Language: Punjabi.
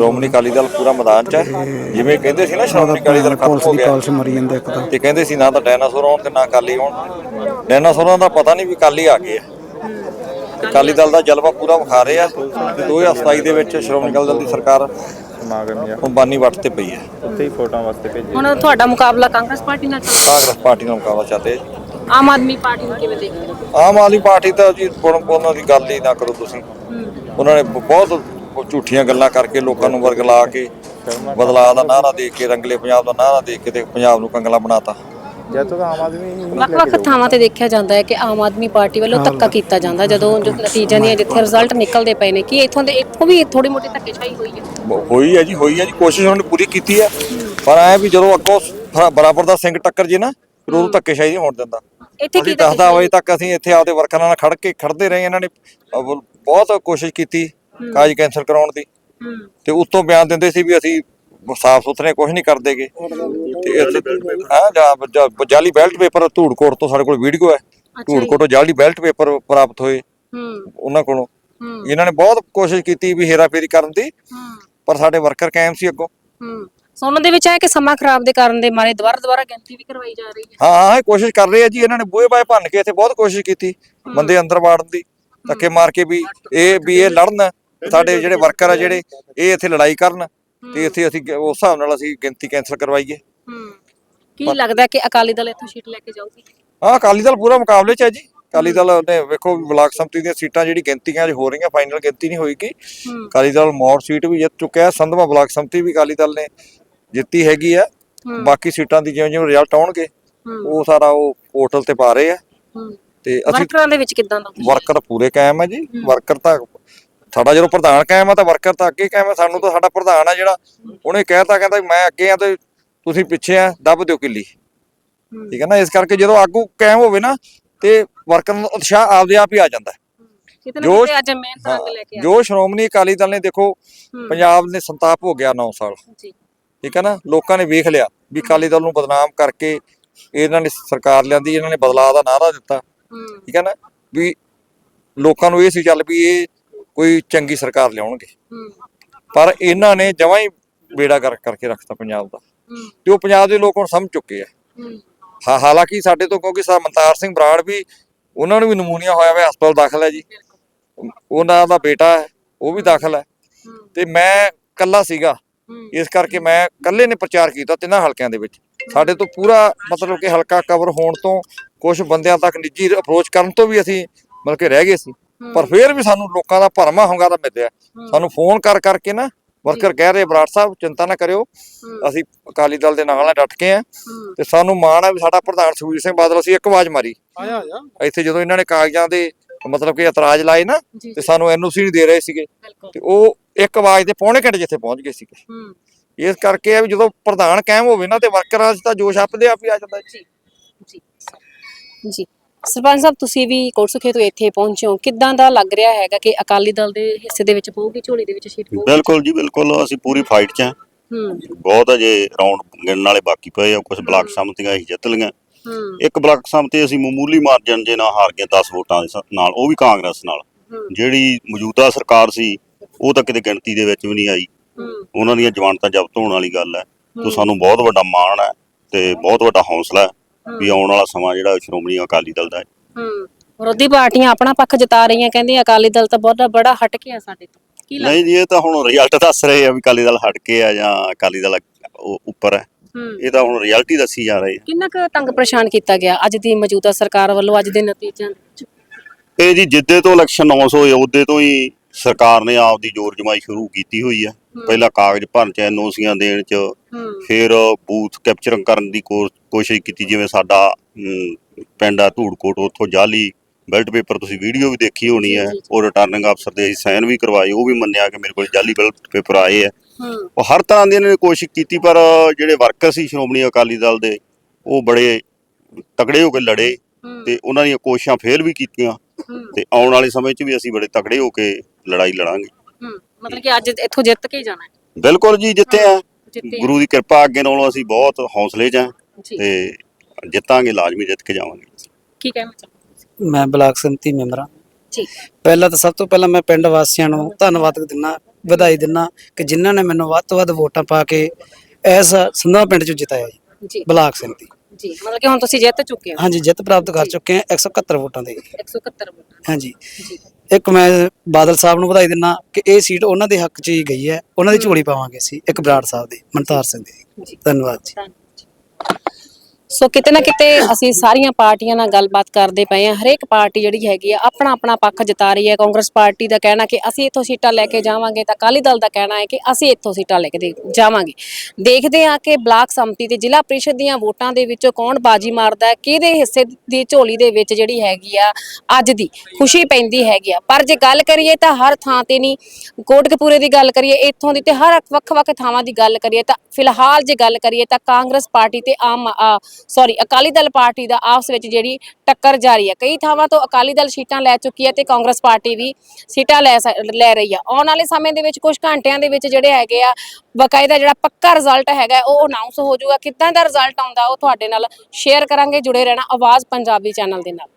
ਸ਼੍ਰੋਮਣੀ ਅਕਾਲੀ ਦਲ ਪੂਰਾ ਮੈਦਾਨ 'ਚ ਹੈ। ਜਿਵੇਂ ਕਹਿੰਦੇ ਸੀ ਨਾ ਸ਼੍ਰੋਮਣੀ ਅਕਾਲੀ ਦਲ ਖਤਮ ਹੋ ਗਿਆ। ਕਾਲਸ ਮਰੀ ਜਾਂਦੇ ਇੱਕ ਤਾਂ। ਤੇ ਕਹਿੰਦੇ ਸੀ ਨਾ ਤਾਂ ਡਾਇਨਾਸੌਰ ਆਉਣ ਤੇ ਨਾ ਅਕਾਲੀ ਆਉਣ। ਡਾਇਨਾਸੌਰਾਂ ਦਾ ਪਤਾ ਨਹੀਂ ਵੀ ਅਕਾਲੀ ਆ ਗਏ ਆ। ਅਕਾਲੀ ਦਲ ਦਾ ਜਲਵਾ ਪੂਰਾ ਵਿਖਾ ਰਹੇ ਆ। ਤੇ 2027 ਦੇ ਵਿੱਚ ਸ਼੍ਰੋਮਣੀ ਅਕਾਲੀ ਦਲ ਦੀ ਸਰਕਾਰ ਸਮਾਗਮ ਜਾਂ ਹੁਣ ਬਾਨੀ ਵੱਟ ਤੇ ਪਈ ਹੈ। ਉੱਥੇ ਹੀ ਫੋਟੋਆਂ ਵਾਸਤੇ ਭੇਜੇ। ਹੁਣ ਤੁਹਾਡਾ ਮੁਕਾਬਲਾ ਕਾਂਗਰਸ ਪਾਰਟੀ ਨਾਲ ਚੱਲ ਕਾਂਗਰਸ ਪਾਰਟੀ ਨਾਲ ਮੁਕਾਬਲਾ ਚਾਹਤੇ। ਆਮ ਆਦਮੀ ਪਾਰਟੀ ਨੂੰ ਕਿਵੇਂ ਦੇਖਦੇ ਹੋ? ਆਮ ਆਦਮੀ ਪਾਰਟੀ ਤਾਂ ਜੀ ਹੁਣ ਉਹਨਾਂ ਦੀ ਗੱਲ ਹੀ ਨਾ ਕਰੋ ਤੁਸੀਂ। ਉਹਨਾਂ ਨੇ ਬ- ਬਹੁਤ ਝੂਠੀਆਂ ਗੱਲਾਂ ਕਰਕੇ ਲੋਕਾਂ ਨੂੰ ਵਰਗਲਾ ਕੇ ਬਦਲਾਅ ਦਾ ਨਾਰਾ ਦੇ ਕੇ ਰੰਗਲੇ ਪੰਜਾਬ ਦਾ ਨਾਰਾ ਦੇ ਕੇ ਤੇ ਪੰਜਾਬ ਨੂੰ ਕੰਗਲਾ ਬਣਾਤਾ। ਜਦ ਤੱਕ ਆਮ ਆਦਮੀ ਹੀ ਵੱਖ-ਵੱਖ ਥਾਵਾਂ ਤੇ ਦੇਖਿਆ ਜਾਂਦਾ ਹੈ ਕਿ ਆਮ ਆਦਮੀ ਪਾਰਟੀ ਵੱਲੋਂ ਧੱਕਾ ਕੀਤਾ ਜਾਂਦਾ ਜਦੋਂ ਜੋ ਨਤੀਜਿਆਂ ਦੀਆਂ ਜਿੱਥੇ ਰਿਜ਼ਲਟ ਨਿਕਲਦੇ ਪਏ ਨੇ ਕਿ ਇੱਥੋਂ ਦੇ ਇੱਥੋਂ ਵੀ ਥੋੜੀ ਮੋਟੀ ਧੱਕੇਸ਼ਾਹੀ ਹੋਈ ਹੈ। ਬ- ਹੋਈ ਹੈ ਜੀ ਹੋਈ ਹੈ ਜੀ ਕੋਸ਼ਿਸ਼ ਉਹਨਾਂ ਨੇ ਪੂਰੀ ਕੀਤੀ ਹੈ। ਪਰ ਐ ਵੀ ਜਦੋਂ ਅੱਗੋਂ ਸ- ਬਰਾਬਰ ਦਾ ਸਿੰਘ ਟੱਕਰ ਜੇ ਨਾ ਫਿਰ ਉਦੋਂ ਧੱਕੇਸ਼ਾਹੀ ਨਹੀਂ ਹੋਣ ਦਿੰਦਾ। ਇੱਥੇ ਕੀ ਅਸੀਂ 10 ਵਜੇ ਤੱਕ ਅਸੀਂ ਇੱਥੇ ਆਪਦੇ ਵਰਕਰਾਂ ਨਾਲ ਖੜ ਕੇ ਖੜਦੇ ਰਹੇ ਇਹਨਾਂ ਨੇ ਬਹੁਤ ਕੋਸ਼ਿਸ਼ ਕੀਤੀ। ਕਾਜ ਕੈਂਸਲ ਕਰਾਉਣ ਦੀ। ਤੇ ਉਤੋਂ ਬਿਆਨ ਦਿੰਦੇ ਸੀ ਵੀ ਅਸੀਂ ਸਾਫ਼ ਸੁਥਰੇ ਕੁਝ ਨਹੀਂ ਕਰਦੇਗੇ ਤੇ ਇੱਥੇ ਹਾਂ ਜਾਂ ਜਾਲੀ ਬੈਲਟ ਪੇਪਰ ਧੂੜਕੋਟ ਤੋਂ ਸਾਡੇ ਕੋਲ ਵੀਡੀਓ ਹੈ। ਧੂੜਕੋਟੋਂ ਜਾਲੀ ਬੈਲਟ ਪੇਪਰ ਪ੍ਰਾਪਤ ਹੋਏ ਹੂੰ। ਉਹਨਾਂ ਕੋਲੋਂ। ਇਹਨਾਂ ਨੇ ਬਹੁਤ ਕੋਸ਼ਿਸ਼ ਕੀਤੀ ਵੀ ਹੇਰਾਫੇਰੀ ਕਰਨ ਦੀ ਪਰ ਸਾਡੇ ਵਰਕਰ ਕਾਇਮ ਸੀ ਅੱਗੋਂ। ਹੂੰ। ਸੁਣਨ ਦੇ ਵਿੱਚ ਆਇਆ ਕਿ ਸਮਾਂ ਖਰਾਬ ਦੇ ਕਾਰਨ ਦੇ ਮਾਰੇ ਦੁਬਾਰਾ ਦੁਬਾਰਾ ਗਿਣਤੀ ਵੀ ਕਰਵਾਈ ਜਾ ਰਹੀ ਹੈ। ਹਾਂ ਹਾਂ ਇਹ ਕੋਸ਼ਿਸ਼ ਕਰ ਰਹੇ ਆ ਜੀ। ਇਹਨਾਂ ਨੇ ਬੂਹੇ ਬਾਏ ਭੰਨ ਕੇ ਇੱਥੇ ਬਹੁਤ ਕੋਸ਼ਿਸ਼ ਕੀਤੀ ਬੰਦੇ ਅੰਦਰ ਵਾੜਨ ਦੀ। ਧੱਕੇ ਮਾਰ ਕੇ ਵੀ ਇਹ ਵੀ ਇਹ ਲੜਨ। ਸਾਡੇ ਜਿਹੜੇ ਵਰਕਰ ਆ ਜਿਹੜੇ ਇਹ ਇੱਥੇ ਲੜਾਈ ਕਰਨ ਤੇ ਇੱਥੇ ਅਸੀਂ ਉਸ ਹਿਸਾਬ ਨਾਲ ਅਸੀਂ ਗਿਣਤੀ ਕੈਂਸਲ ਕਰਵਾਈਏ। ਹੂੰ। ਕੀ ਲੱਗਦਾ ਕਿ ਅਕਾਲੀ ਦਲ ਇੱਥੋਂ ਸੀਟ ਲੈ ਕੇ ਜਾਊਗੀ? ਹਾਂ ਅਕਾਲੀ ਦਲ ਪੂਰਾ ਮੁਕਾਬਲੇ 'ਚ ਹੈ ਜੀ। ਅਕਾਲੀ ਦਲ ਨੇ ਵੇਖੋ ਬਲਾਕ ਸੰਮਤੀ ਦੀਆਂ ਸੀਟਾਂ ਜਿਹੜੀ ਗਿਣਤੀਆਂ 'ਚ ਹੋ ਰਹੀਆਂ ਫਾਈਨਲ ਗਿਣਤੀ ਨਹੀਂ ਹੋਈਗੀ ਅਕਾਲੀ ਦਲ ਮੌੜ ਸੀਟ ਵੀ ਜਿੱਤ ਚੁੱਕਿਆ ਹੈ। ਸੰਧਵਾ ਬਲਾਕ ਸੰਮਤੀ ਵੀ ਅਕਾਲੀ ਦਲ ਨੇ ਜਿੱਤੀ ਹੈਗੀ ਆ ਬਾਕੀ ਸੀਟਾਂ ਦੀ ਜਿਵੇਂ ਜਿਵੇਂ ਰਿਜ਼ਲਟ ਆਉਣਗੇ ਉਹ ਸਾਰਾ ਉਹ ਪੋਰਟਲ ਤੇ ਪਾ ਰਹੇ ਆ। ਤੇ ਅਸੀਂ ਵਰਕਰਾਂ ਦੇ ਵਿੱਚ ਕਿਦਾਂ ਦਾ ਵਰਕਰ ਪੂਰੇ ਕਾਇਮ ਹੈ ਜੀ। ਵਰਕਰ ਤਾਂ ਸਾਡਾ ਜਦੋਂ ਪ੍ਰਧਾਨ ਕਾਇਮ ਆ ਤਾਂ ਵਰਕਰ ਤਾਂ ਅੱਗੇ ਕਾਇਮ ਆ ਸਾਨੂੰ ਤਾਂ ਸਾਡਾ ਪ੍ਰਧਾਨ ਆ ਜਿਹੜਾ ਉਹਨੇ ਕਹਿਤਾ ਕਹਿੰਦਾ ਮੈਂ ਅੱਗੇ ਆ ਤੇ ਤੁਸੀਂ ਪਿੱਛੇ ਆ ਦੱਬ ਦਿਓ ਕਿੱਲੀ। ਠੀਕ ਹੈ ਨਾ? ਇਸ ਕਰਕੇ ਜਦੋਂ ਆਗੂ ਕਾਇਮ ਹੋਵੇ ਨਾ ਤੇ ਵਰਕਰ ਨੂੰ ਉਤਸ਼ਾਹ ਆਪਦੇ ਆਪ ਹੀ ਆ ਜਾਂਦਾ। ਜੋ- ਅੱਜ ਮਿਹਨਤ ਰੰਗ ਲੈ ਕੇ ਜੋ ਸ਼੍ਰੋਮਣੀ ਅਕਾਲੀ ਦਲ ਨੇ ਦੇਖੋ। ਪੰਜਾਬ ਨੇ ਸੰਤਾਪ ਹੋ ਗਿਆ 9 ਸਾਲ। ਠੀਕ ਹੈ ਨਾ? ਲੋਕਾਂ ਨੇ ਵੇਖ ਲਿਆ ਵੀ ਅਕਾਲੀ ਦਲ ਨੂੰ ਬਦਨਾਮ ਕਰਕੇ ਇਹਨਾਂ ਨੇ ਸਰਕਾਰ ਲਿਆਂਦੀ ਇਹਨਾਂ ਨੇ ਬਦਲਾਅ ਦਾ ਨਾਰਾ ਦਿੱਤਾ। ਠੀਕ ਹੈ ਨਾ? ਵੀ ਲੋਕਾਂ ਨੂੰ ਇਹ ਸੀ ਚੱਲ ਵੀ ਇਹ ਕੋਈ ਚੰਗੀ ਸਰਕਾਰ ਲਿਆਉਣਗੇ। ਪਰ ਇਹਨਾਂ ਨੇ ਜਮਾਂ ਹੀ ਬੇੜਾ ਕਰ ਕਰਕੇ ਰੱਖਤਾ ਪੰਜਾਬ ਦਾ। ਤੇ ਉਹ ਪੰਜਾਬ ਦੇ ਲੋਕ ਹੁਣ ਸਮਝ ਚੁੱਕੇ ਆ। ਹੂੰ। ਹਾਲਾਂਕਿ ਸਾਡੇ ਤੋਂ ਕਿਉਂਕਿ ਸਾ ਮਨਤਾਰ ਸਿੰਘ ਬਰਾੜ ਵੀ ਉਹਨਾਂ ਨੂੰ ਵੀ ਨਮੂਨੀਆ ਹੋਇਆ ਹੋਇਆ ਹਸਪਤਾਲ ਦਾਖਲ ਹੈ ਜੀ। ਉਹਨਾਂ ਦਾ ਬੇਟਾ ਹੈ ਉਹ ਵੀ ਦਾਖਲ ਹੈ। ਤੇ ਮੈਂ ਕੱਲਾ ਸੀਗਾ। ਇਸ ਕਰਕੇ ਮੈਂ ਇਕੱਲੇ ਨੇ ਪ੍ਰਚਾਰ ਕੀਤਾ ਤਿੰਨਾਂ ਹਲਕਿਆਂ ਦੇ ਵਿੱਚ। ਸਾਡੇ ਤੋਂ ਪੂਰਾ ਮਤਲਬ ਕਿ ਹਲਕਾ ਕਵਰ ਹੋਣ ਤੋਂ ਕੁਝ ਬੰਦਿਆਂ ਤੱਕ ਨਿੱਜੀ ਅਪਰੋਚ ਕਰਨ ਤੋਂ ਵੀ ਅਸੀਂ ਮਤਲਬ ਕਿ ਰਹਿ ਗਏ ਸੀ। ਪਰ ਫਿਰ ਵੀ ਸਾਨੂੰ ਲੋਕਾਂ ਦਾ ਭਰਮਾ ਹੰਗਾਰਾ ਮਿਲਿਆ। ਸਾਨੂੰ ਫੋਨ ਕਰ ਕਰਕੇ ਨਾ ਵਰਕਰ ਕਹਿ ਰਹੇ ਬਰਾੜ ਸਾਹਿਬ ਚਿੰਤਾ ਨਾ ਕਰਿਓ। ਅਸੀਂ ਅਕਾਲੀ ਦਲ ਦੇ ਨਾਲ ਡਟ ਕੇ ਆ। ਤੇ ਸਾਨੂੰ ਮਾਣ ਆ ਵੀ ਸਾਡਾ ਪ੍ਰਧਾਨ ਸੁਖਬੀਰ ਸਿੰਘ ਬਾਦਲ ਅਸੀਂ ਇੱਕ ਆਵਾਜ਼ ਮਾਰੀ। ਆਇਆ ਆਇਆ। ਇੱਥੇ ਜਦੋਂ ਇਹਨਾਂ ਨੇ ਕਾਗਜ਼ਾਂ ਦੇ ਮਤਲਬ ਕਿ ਇਤਰਾਜ਼ ਲਾਏ ਨਾ ਤੇ ਸਾਨੂੰ ਐਨਓਸੀ ਨਹੀਂ ਦੇ ਰਹੇ ਸੀਗੇ। ਤੇ ਉਹ ਇੱਕ ਆਵਾਜ਼ ਦੇ ਪੌਣੇ ਘੰਟੇ ਜਿੱਥੇ ਪਹੁੰਚ ਗਏ ਸੀਗੇ। ਇਸ ਕਰਕੇ ਆ ਵੀ ਜਦੋਂ ਪ੍ਰਧਾਨ ਕਾਇਮ ਹੋਵੇ ਨਾ ਤੇ ਵਰਕਰਾਂ 'ਚ ਤਾਂ ਜੋਸ਼ ਆਪਦੇ ਆਪ ਹੀ ਆ ਜਾਂਦਾ ਜੀ ਜੀ। ਜੀ। ਸਰਪੰਚ ਸਾਹਿਬ ਤੁਸੀਂ ਵੀ ਕੋਟਸੁਖੇ ਤੋਂ ਇੱਥੇ ਪਹੁੰਚੇ ਹੋ। ਕਿੱਦਾਂ ਦਾ ਲੱਗ ਰਿਹਾ ਹੈਗਾ ਕਿ ਅਕਾਲੀ ਦਲ ਦੇ ਹਿੱਸੇ ਦੇ ਵਿੱਚ ਪਊਗੀ ਝੋਲੀ ਦੇ ਵਿੱਚ ਸੀਟ ਪਊਗੀ? ਬਿਲਕੁਲ ਜੀ ਬਿਲਕੁਲ। ਅਸੀਂ ਪੂਰੀ ਫਾਈਟ 'ਚ ਹਾਂ। ਹੂੰ। ਬਹੁਤ ਅਜੇ ਰਾਉਂਡ ਗਿਣਨ ਵਾਲੇ ਬਾਕੀ ਪਏ ਆ ਕੁਝ ਬਲਾਕ ਸੰਮਤੀਆਂ ਅਸੀਂ ਜਿੱਤ ਲਈਆਂ। ਹੂੰ। ਇੱਕ ਬਲਾਕ ਸੰਮਤੀ ਅਸੀਂ ਮਾਮੂਲੀ ਮਾਰਜਨ ਜੇ ਨਾਲ ਹਾਰ ਗਏ 10 ਵੋਟਾਂ ਦੇ ਸ- ਨਾਲ ਉਹ ਵੀ ਕਾਂਗਰਸ ਨਾਲ। ਜਿਹੜੀ ਮੌਜੂਦਾ ਸਰਕਾਰ ਸੀ ਉਹ ਤਾਂ ਕਿਤੇ ਗਿਣਤੀ ਦੇ ਵਿੱਚ ਵੀ ਨਹੀਂ ਆਈ। ਹੂੰ। ਉਹਨਾਂ ਦੀਆਂ ਜਵਾਨਤਾਂ ਜ਼ਬਤ ਹੋਣ ਵਾਲੀ ਗੱਲ ਹੈ। ਤੋਂ ਸਾਨੂੰ ਬਹੁਤ ਵੱਡਾ ਮਾਣ ਹੈ ਤੇ ਬਹੁਤ ਵੱਡਾ ਹੌਸਲਾ ਹੈ। ਵੀ ਆਉਣ ਵਾਲਾ ਸਮਾਂ ਜਿਹੜਾ ਸ਼੍ਰੋਮਣੀ ਅਕਾਲੀ ਦਲ ਦਾ ਹੈ। ਹੂੰ ਵਿਰੋਧੀ ਪਾਰਟੀਆਂ ਆਪਣਾ ਪੱਖ ਜਤਾ ਰਹੀਆਂ ਕਹਿੰਦੀਆਂ ਅਕਾਲੀ ਦਲ ਤਾਂ ਬਹੁਤ ਬੜਾ ਹਟ ਕੇ ਆ ਸਾਡੇ ਤੋਂ। ਕੀ ਲੱਗਦਾ? ਨਹੀਂ ਜੀ ਇਹ ਤਾਂ ਹੁਣ ਰਿਜ਼ਲਟ ਦੱਸ ਰਹੇ ਆ ਵੀ ਅਕਾਲੀ ਦਲ ਹਟ ਕੇ ਆ ਜਾਂ ਅਕਾਲੀ ਦਲ ਉਹ ਉੱਪਰ ਹੈ। ਹੂੰ। ਇਹ ਤਾਂ ਹੁਣ ਰਿਜ਼ਲਟ ਹੀ ਦੱਸੀ ਜਾ ਰਹੇ ਆ ਕਿੰਨਾ ਕੁ ਤੰਗ ਪਰੇਸ਼ਾਨ ਕੀਤਾ ਗਿਆ ਅੱਜ ਦੀ ਮੌਜੂਦਾ ਸਰਕਾਰ ਵੱਲੋਂ ਅੱਜ ਦੇ ਨਤੀਜਿਆਂ ਚ? ਇਹ ਜੀ ਜਿੱਦੇ ਤੋਂ ਇਲੈਕਸ਼ਨ ਅਨਾਉਂਸ ਹੋਏ ਉਹਦੇ ਤੋਂ ਹੀ ਸਰਕਾਰ ਨੇ ਆਪਦੀ ਜ਼ੋਰ ਜਮਾਈ ਸ਼ੁਰੂ ਕੀਤੀ ਹੋਈ ਹੈ। ਪਹਿਲਾਂ ਕਾਗਜ਼ ਭਰਨ ਚ ਐਨਓਸੀਆਂ ਦੇਣ ਚ ਫਿਰ ਬੂਥ ਕੈਪਚਰਿੰਗ ਕਰਨ ਦੀ ਕੋਸ਼ਿਸ਼ ਕੀਤੀ ਜਿਵੇਂ ਸਾਡਾ ਪਿੰਡ ਆ ਧੂੜਕੋਟ ਉੱਥੋਂ ਜਾਲੀ ਬੈਲਟ ਪੇਪਰ ਤੁਸੀਂ ਵੀਡੀਓ ਵੀ ਦੇਖੀ ਹੋਣੀ ਹੈ। ਉਹ ਰਿਟਰਨਿੰਗ ਅਫਸਰ ਦੇ ਅਸੀਂ ਸਾਈਨ ਵੀ ਕਰਵਾਏ ਉਹ ਵੀ ਮੰਨਿਆ ਕਿ ਮੇਰੇ ਕੋਲ ਜਾਲੀ ਬੈਲਟ ਪੇਪਰ ਆਏ ਆ। ਹੂੰ। ਉਹ ਹਰ ਤਰ੍ਹਾਂ ਦੀ ਇਹਨਾਂ ਨੇ ਕੋਸ਼ਿਸ਼ ਕੀਤੀ ਪਰ ਜਿਹੜੇ ਵਰਕਰ ਸੀ ਸ਼੍ਰੋਮਣੀ ਅਕਾਲੀ ਦਲ ਦੇ ਉਹ ਬੜੇ ਤਕੜੇ ਹੋ ਕੇ ਲੜੇ ਤੇ ਉਹਨਾਂ ਦੀਆਂ ਕੋਸ਼ਿਸ਼ਾਂ ਫੇਲ ਵੀ ਕੀਤੀਆਂ ਤੇ ਆਉਣ ਵਾਲੇ ਸਮੇਂ 'ਚ ਵੀ ਅਸੀਂ ਬੜੇ ਤਕੜੇ ਹੋ ਕੇ ਲੜਾਈ ਲੜਾਂਗੇ। ਹੂੰ ਮਤਲਬ ਕਿ ਅੱਜ ਇੱਥੋਂ ਜਿੱਤ ਕੇ ਹੀ ਜਾਣਾ ਹੈ। ਬਿਲਕੁਲ ਜੀ ਜਿੱਤੇ ਆ। ਜਿੱਤੇ ਗੁਰੂ ਦੀ ਕਿਰਪਾ ਅੱਗੇ ਨਾਲੋਂ ਅਸੀਂ ਬਹੁਤ ਹੌਸਲੇ 'ਚ ਆ ਜੀ। ਤੇ ਜਿੱਤਾਂਗੇ ਲਾਜ਼ਮੀ ਜਿੱਤ ਕੇ ਜਾਵਾਂਗੇ। ਕੀ ਕਹਿਣਾ ਚਾਹੁੰਦੇ ਮੈਂ ਬਲਾਕ ਸੰਮਤੀ ਮੈਂਬਰ ਹਾਂ। ਜੀ। ਪਹਿਲਾਂ ਤਾਂ ਸਭ ਤੋਂ ਪਹਿਲਾਂ ਮੈਂ ਪਿੰਡ ਵਾਸੀਆਂ ਨੂੰ ਧੰਨਵਾਦ ਦਿੰਦਾ ਵਧਾਈ ਦਿੰਨਾ ਕਿ ਜਿਨ੍ਹਾਂ ਨੇ ਮੈਨੂੰ ਵੱਧ ਤੋਂ ਵੱਧ ਵੋਟਾਂ ਪਾ ਕੇ ਇਸ ਸੰਧਾ ਪਿੰਡ ਚ ਜਿਤਾਇਆ ਜੀ ਜੀ। ਬਲਾਕ ਸੰਮਤੀ। ਜੀ ਮਤਲਬ ਕਿ ਹੁਣ ਤੁਸੀਂ ਜਿੱਤ ਚੁੱਕੇ ਹੋ। ਹਾਂਜੀ ਜਿੱਤ ਪ੍ਰਾਪਤ ਕਰ ਚੁੱਕੇ ਹਾਂ 171 ਵੋਟਾਂ ਦੇ। 171 ਵੋਟਾਂ ਹਾਂਜੀ। ਜੀ। ਇੱਕ ਮੈਂ ਬਾਦਲ ਸਾਹਿਬ ਨੂੰ ਵਧਾਈ ਦਿੰਨਾ ਕਿ ਇਹ ਸੀਟ ਉਹਨਾਂ ਦੇ ਹੱਕ 'ਚ ਹੀ ਗਈ ਹੈ। ਉਹਨਾਂ ਦੀ ਝੋਲੀ ਪਾਵਾਂਗੇ ਅਸੀਂ ਇੱਕ ਬਰਾੜ ਸਾਹਿਬ ਦੀ ਮਨਤਾਰ ਸਿੰਘ ਦੀ। ਧੰਨਵਾਦ ਜੀ। ਸੋ ਕਿਤੇ ਨਾ ਕਿਤੇ ਅਸੀਂ ਸਾਰੀਆਂ ਪਾਰਟੀਆਂ ਨਾਲ ਗੱਲਬਾਤ ਕਰਦੇ ਪਏ ਹਾਂ। ਹਰੇਕ ਪਾਰਟੀ ਜਿਹੜੀ ਹੈਗੀ ਆ, ਆਪਣਾ ਆਪਣਾ ਪੱਖ ਜਤਾ ਰਹੀ ਹੈ। ਕਾਂਗਰਸ ਪਾਰਟੀ ਦਾ ਕਹਿਣਾ ਕਿ ਅਸੀਂ ਇੱਥੋਂ ਸੀਟਾਂ ਲੈ ਕੇ ਜਾਵਾਂਗੇ ਤਾਂ ਅਕਾਲੀ ਦਲ ਦਾ ਕਹਿਣਾ ਹੈ ਕਿ ਅਸੀਂ ਇੱਥੋਂ ਸੀਟਾਂ ਲੈ ਕੇ ਜਾਵਾਂਗੇ। ਦੇਖਦੇ ਹਾਂ ਕਿ ਬਲਾਕ ਸੰਮਤੀ ਤੇ ਜ਼ਿਲ੍ਹਾ ਪ੍ਰੀਸ਼ਦ ਦੀਆਂ ਵੋਟਾਂ ਦੇ ਵਿੱਚੋਂ ਕੌਣ ਬਾਜੀ ਮਾਰਦਾ ਹੈ, ਕਿਹਦੇ ਹਿੱਸੇ ਦੀ ਝੋਲੀ ਦੇ ਵਿੱਚ ਜਿਹੜੀ ਹੈਗੀ ਆ, ਅੱਜ ਦੀ ਖੁਸ਼ੀ ਪੈਂਦੀ ਹੈਗੀ ਆ। ਪਰ ਜੇ ਗੱਲ ਕਰੀਏ ਤਾਂ ਹਰ ਥਾਂ ਤੇ ਨਹੀਂ, ਕੋਟਕਪੂਰੇ ਦੀ ਗੱਲ ਕਰੀਏ, ਇੱਥੋਂ ਦੀ ਤੇ ਹਰ ਵੱਖ-ਵੱਖ ਥਾਵਾਂ ਦੀ ਗੱਲ ਕਰੀਏ ਤਾਂ ਫਿਲਹਾਲ ਜੇ ਗੱਲ ਕਰੀਏ ਤਾਂ ਕਾਂਗਰਸ ਪਾਰਟੀ ਤੇ ਆਮ ਸੌਰੀ ਅਕਾਲੀ ਦਲ ਪਾਰਟੀ ਦਾ ਆਪਸ ਵਿੱਚ ਜਿਹੜੀ ਟੱਕਰ ਜਾਰੀ ਹੈ। ਕਈ ਥਾਵਾਂ ਤੋਂ ਅਕਾਲੀ ਦਲ ਸੀਟਾਂ ਲੈ ਚੁੱਕੀ ਹੈ ਤੇ ਕਾਂਗਰਸ ਪਾਰਟੀ ਵੀ ਸੀਟਾਂ ਲੈ ਲੈ ਰਹੀ ਆ ਆਉਣ ਵਾਲੇ ਸਮੇਂ ਦੇ ਵਿੱਚ ਕੁਝ ਘੰਟਿਆਂ ਦੇ ਵਿੱਚ ਜਿਹੜੇ ਹੈਗੇ ਆ, ਬਕਾਇਦਾ ਜਿਹੜਾ ਪੱਕਾ ਰਿਜ਼ਲਟ ਹੈਗਾ, ਉਹ ਅਨਾਉਂਸ ਹੋ ਜਾਊਗਾ। ਕਿੱਦਾਂ ਦਾ ਰਿਜ਼ਲਟ ਆਉਂਦਾ, ਉਹ ਤੁਹਾਡੇ ਨਾਲ ਸ਼ੇਅਰ ਕਰਾਂਗੇ। ਜੁੜੇ ਰਹਿਣਾ ਆਵਾਜ਼ ਪੰਜਾਬੀ ਚੈਨਲ ਦੇ ਨਾਲ।